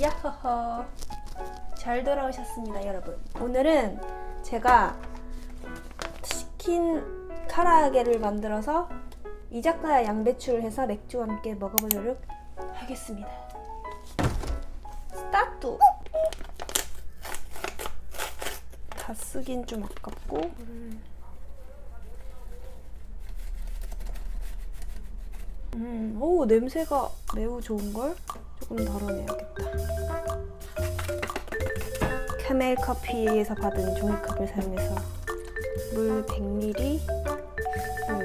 야호호 잘 돌아오셨습니다 여러분. 오늘은 제가 치킨 카라아게를 만들어서 이자카야 양배추를 해서 맥주와 함께 먹어보도록 하겠습니다. 스타트! 다 쓰긴 좀 아깝고. 음, 오 냄새가 매우 좋은걸? 조금 덜어내야겠다 카멜 커피에서 받은 종이컵을 사용해서 물 100ml 이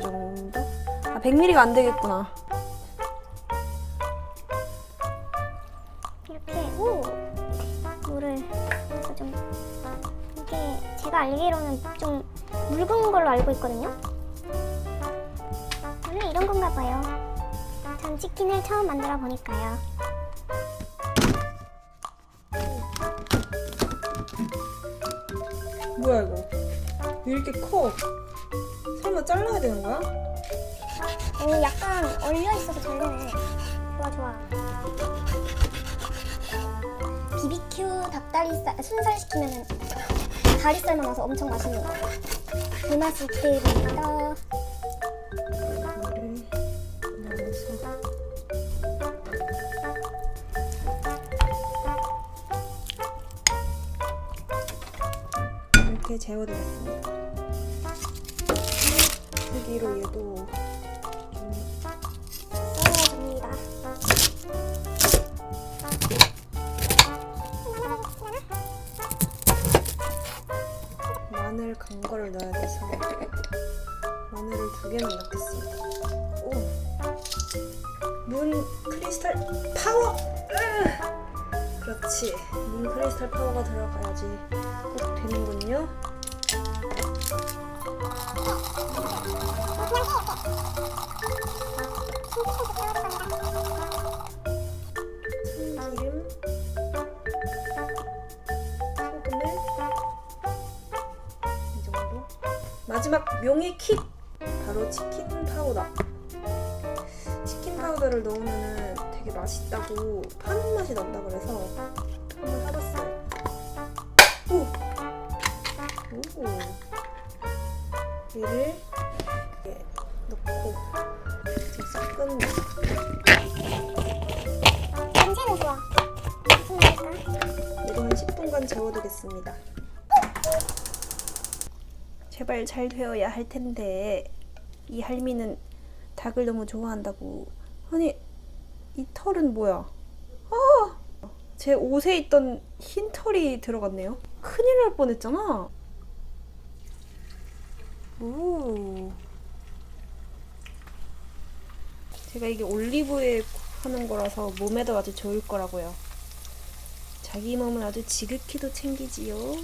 정도? 아 100ml가 안 되겠구나 이렇게 오 물을 그래서 좀 이게 제가 알기로는 좀 묽은 걸로 알고 있거든요. 원래 이런 건가 봐요. 전 치킨을 처음 만들어 보니까요. 왜 이렇게 커? 설마 잘라야 되는 거야? 오 약간 얼려 있어서 잘 되네. 좋아 좋아. BBQ 닭다리살 순살 시키면은 다리살만 와서 엄청 맛있는 거. 그 맛이 넣어서 이렇게 재워두겠습니다. 크기로 얘도 썰어줍니다. 마늘 간 거를 넣어야 돼서 마늘을 두 개만 넣겠습니다. 오, 문 크리스탈 파워. 으! 그렇지, 문 크리스탈 파워가 들어가야지 꼭 되는군요. 마지막 킥 바로 치킨 파우더. 치킨 파우더를 넣으면 되게 맛있다고 파는 맛이 난다 그래서 한번 사봤어요. 오, 오, 얘를 넣고 지금 섞은 냄새는 좋아. 무슨 맛일까? 이거 한 10분간 재워두겠습니다. 제발 잘 되어야 할 텐데 이 할미는 닭을 너무 좋아한다고. 아니 이 털은 뭐야? 아! 제 옷에 있던 흰 털이 들어갔네요. 큰일 날 뻔했잖아. 오. 제가 이게 올리브에 하는 거라서 몸에도 아주 좋을 거라고요. 자기 몸을 아주 지극히도 챙기지요.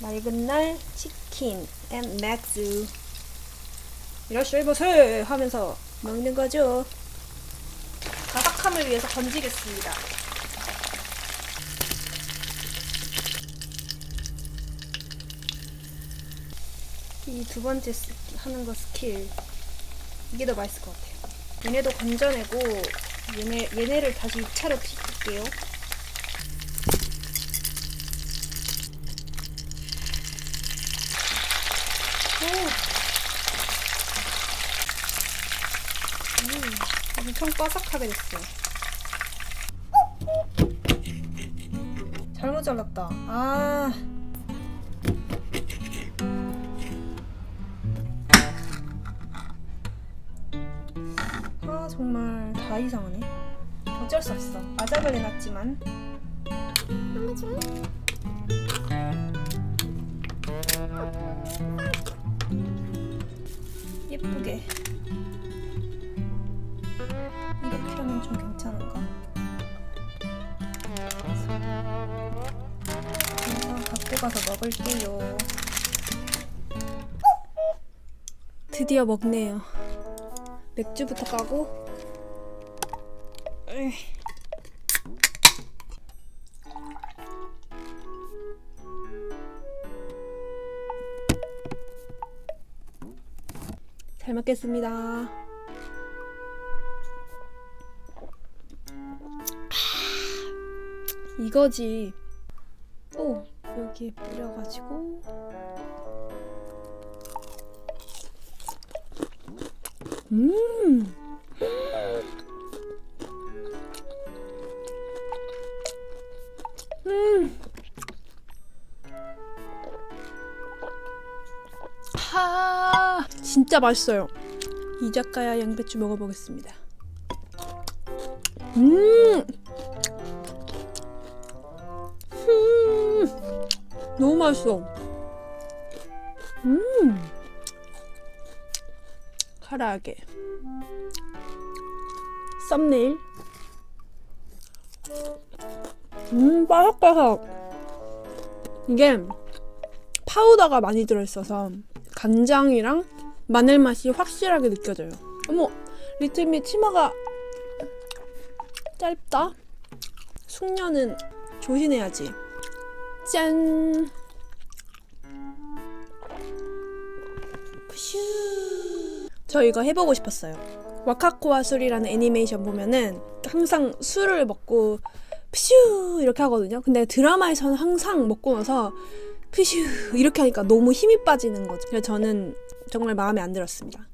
맑은 날 치킨 앤 맥주 이러시오 보세 하면서 먹는 거죠. 바삭함을 위해서 건지겠습니다. 이 두 번째 스- 하는 거 스킬 이게 더 맛있을 것 같아요. 얘네도 건져내고 얘네 얘네를 다시 2차로 튀길게요. 오. 음, 엄청 바삭하게 됐어. 잘못 잘랐다. 아. 아 어쩔 수 없어. 한번 좀. 예쁘게 이렇게 하면 좀 괜찮은가? 그래서 갖고 가서 먹을게요. 드디어 먹네요. 맥주부터 까고. 잘 먹겠습니다. 이거지. 오, 여기에 뿌려가지고. 음. 음. 진짜 맛있어요. 이자카야 양배추 먹어보겠습니다. 음. 음. 너무 맛있어. 음. 카라하게. 썸네일. 음, 바삭바삭. 이게 파우더가 많이 들어있어서 간장이랑 마늘 맛이 확실하게 느껴져요. 어머, 리틀미 치마가 짧다. 숙녀는 조심해야지. 짠. 푸슈. 저 이거 해보고 싶었어요. 와카코와 술이라는 애니메이션 보면은 항상 술을 먹고 푸슈 이렇게 하거든요. 근데 드라마에서는 항상 먹고 나서 푸슈 이렇게 하니까 너무 힘이 빠지는 거죠. 그래서 저는 정말 마음에 안 들었습니다.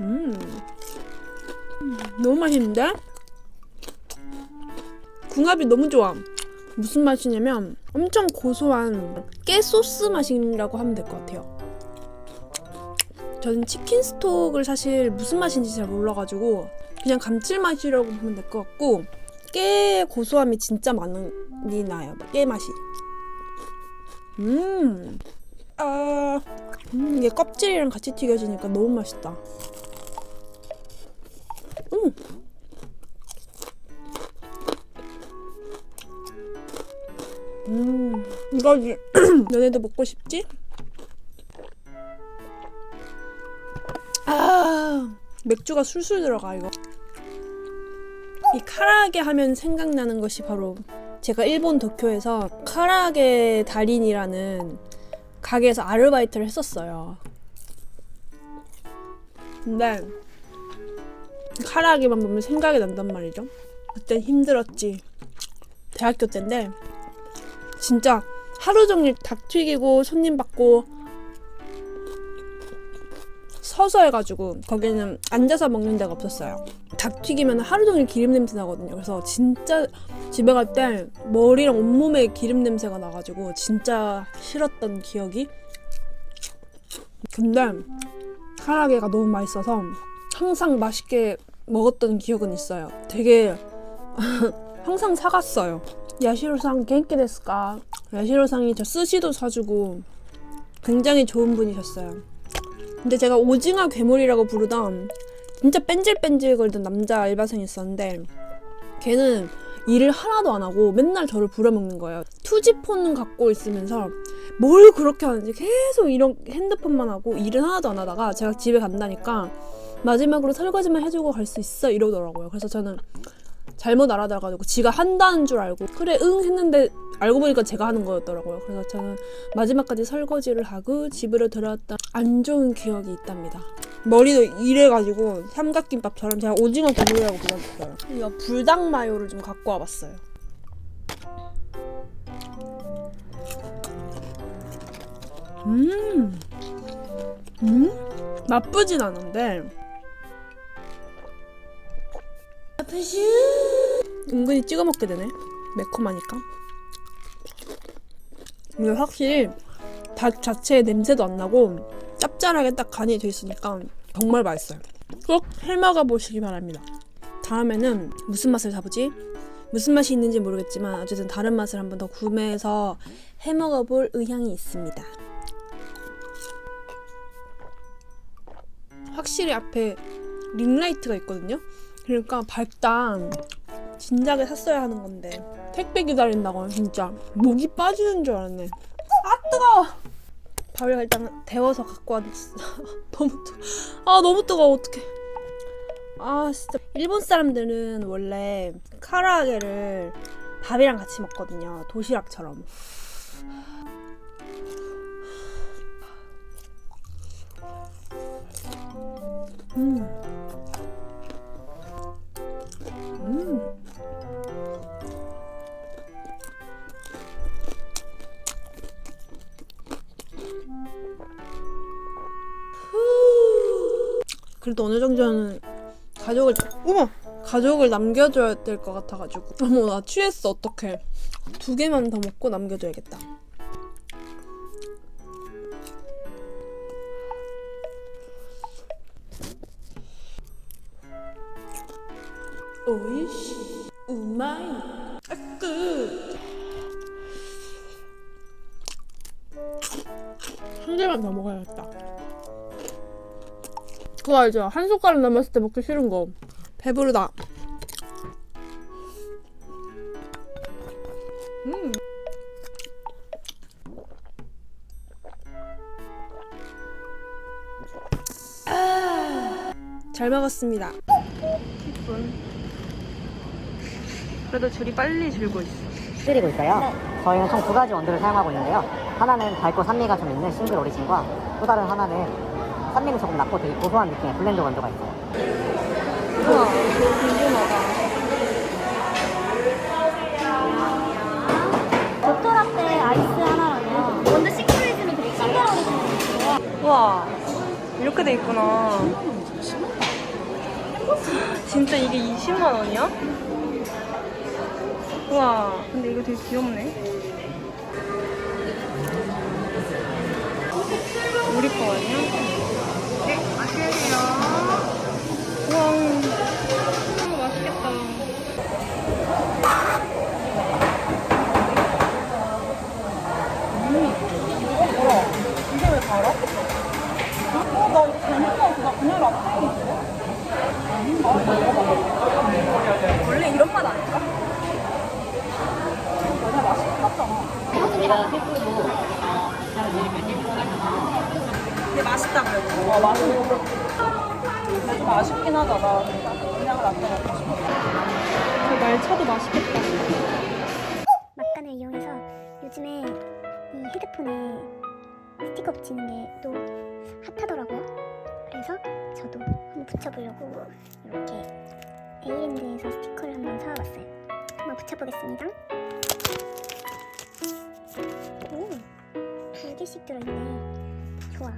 음, 음, 너무 맛있는데? 궁합이 너무 좋아. 무슨 맛이냐면 엄청 고소한 깨 소스 맛이라고 하면 될 것 같아요. 저는 치킨 스톡을 사실 무슨 맛인지 잘 몰라가지고 그냥 감칠맛이라고 보면 될 것 같고 깨 고소함이 진짜 많이 나요. 깨 맛이. 음, 아, 음, 이게 껍질이랑 같이 튀겨지니까 너무 맛있다. 음. 음, 이거지. 너네도 먹고 싶지? 아, 맥주가 술술 들어가, 이거. 이 카라게 하면 생각나는 것이 바로 제가 일본 도쿄에서 카라게 달인이라는 가게에서 아르바이트를 했었어요. 근데 카라게만 보면 생각이 난단 말이죠. 그땐 힘들었지. 대학교 때인데 진짜 하루 종일 닭 튀기고 손님 받고 서서 해가지고 거기는 앉아서 먹는 데가 없었어요. 닭 튀기면 하루 종일 기름 냄새 나거든요. 그래서 진짜 집에 갈 때 머리랑 온몸에 기름 냄새가 나가지고 진짜 싫었던 기억이. 근데 카라게가 너무 맛있어서 항상 맛있게 먹었던 기억은 있어요. 되게 항상 사갔어요. 야시로상 겐키 데스까? 야시로상이 저 스시도 사주고 굉장히 좋은 분이셨어요. 근데 제가 오징어 괴물이라고 부르던 진짜 뺀질뺀질 거리던 남자 알바생이 있었는데 걔는 일을 하나도 안 하고 맨날 저를 부려먹는 거예요. 투지폰 갖고 있으면서 뭘 그렇게 하는지 계속 이런 핸드폰만 하고 일은 하나도 안 하다가 제가 집에 간다니까 마지막으로 설거지만 해주고 갈 수 있어 이러더라고요. 그래서 저는 잘못 알아들어가지고 지가 한다는 줄 알고 그래 응 했는데 알고 보니까 제가 하는 거였더라고요. 그래서 저는 마지막까지 설거지를 하고 집으로 들어왔다 안 좋은 기억이 있답니다. 머리도 이래가지고 삼각김밥처럼 제가 오징어 괴물이라고 불렀어요. 이거 불닭 마요를 좀 갖고 와봤어요. 음, 음, 나쁘진 않은데 은근히 찍어 먹게 되네. 매콤하니까. 근데 확실히 닭 자체의 냄새도 안 나고 짭짤하게 딱 간이 돼 있으니까 정말 맛있어요. 꼭 해먹어 보시기 바랍니다. 다음에는 무슨 맛을 사보지? 무슨 맛이 있는지 모르겠지만 어쨌든 다른 맛을 한번 더 구매해서 해먹어 볼 의향이 있습니다. 확실히 앞에 링라이트가 있거든요. 그러니까 밝다. 진작에 샀어야 하는 건데 택배 기다린다고 진짜 목이 빠지는 줄 알았네. 아 뜨거워. 밥을 일단 데워서 갖고 왔어. 너무 뜨. 아 너무 뜨거워 어떡해. 아 진짜 일본 사람들은 원래 카라아게를 밥이랑 같이 먹거든요. 도시락처럼. 음. 음. 그래도 어느 정도는 가족을 어머! 가족을 남겨줘야 될 것 같아가지고. 어머 나 취했어. 어떡해. 두 개만 더 먹고 남겨줘야겠다. 오이시 우마이. 아끄 한 개만 더 먹어야겠다 그거 알죠? 한 숟가락 남았을 때 먹기 싫은 거 배부르다 음. 아, 잘 먹었습니다. 그래도 줄이 빨리 줄고 있어. 드리고 있어요. 저희는 총 두 가지 원두를 사용하고 있는데요. 하나는 달고 산미가 좀 있는 싱글 오리진과 또 다른 하나는 산미는 조금 낮고 되게 고소한 느낌의 블렌드 원두가 있어요. 우와, 궁금하다. 도토라떼 아이스 하나랑요. 원두 시크릿은 그리고 싱글 오리지널 우와, 이렇게 돼 있구나. 진짜 이게 20만 원이야? 우와, 근데 이거 되게 귀엽네. 우리 거 아니야? 네, 맛있게요. 우와, 음, 맛있겠다. 붙여보려고 이렇게 에이랜드에서 스티커를 한번 사와봤어요. 한번 붙여보겠습니다. 오, 두 개씩 들어있네. 좋아.